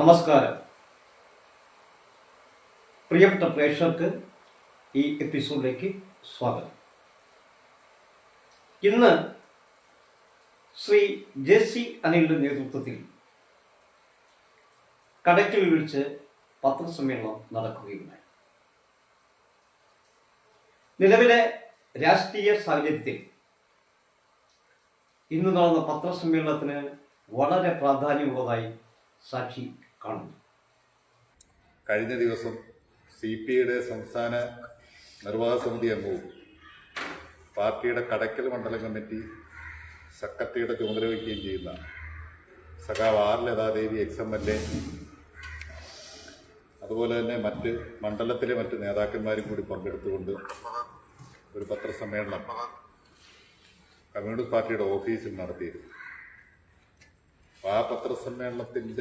നമസ്കാരം. പ്രിയപ്പെട്ട പ്രേക്ഷകർക്ക് ഈ എപ്പിസോഡിലേക്ക് സ്വാഗതം. ഇന്ന് ശ്രീ ജെ സി അനിലിന്റെ നേതൃത്വത്തിൽ കടയ്ക്കൽ വിളിച്ച് പത്രസമ്മേളനം നടക്കുകയുണ്ടായി. നിലവിലെ രാഷ്ട്രീയ സാഹചര്യത്തിൽ ഇന്ന് നടന്ന പത്രസമ്മേളനത്തിന് വളരെ പ്രാധാന്യമുള്ളതായി സാക്ഷി കാണുന്നു കഴിഞ്ഞ ദിവസം സി പി ഐയുടെ സംസ്ഥാന നിർവാഹക സമിതി അംഗവും പാർട്ടിയുടെ കടയ്ക്കൽ മണ്ഡലം കമ്മിറ്റി സെക്രട്ടറിയുടെ ചുമതല വഹിക്കുകയും ചെയ്യുന്ന സഖാവ് R Lathadevi ex M L A അതുപോലെ തന്നെ മറ്റ് മണ്ഡലത്തിലെ മറ്റ് നേതാക്കന്മാരും കൂടി പങ്കെടുത്തുകൊണ്ട് ഒരു പത്രസമ്മേളനം കമ്മ്യൂണിസ്റ്റ് പാർട്ടിയുടെ ഓഫീസിൽ നടത്തിയിരുന്നു. ആ പത്രസമ്മേളനത്തിന്റെ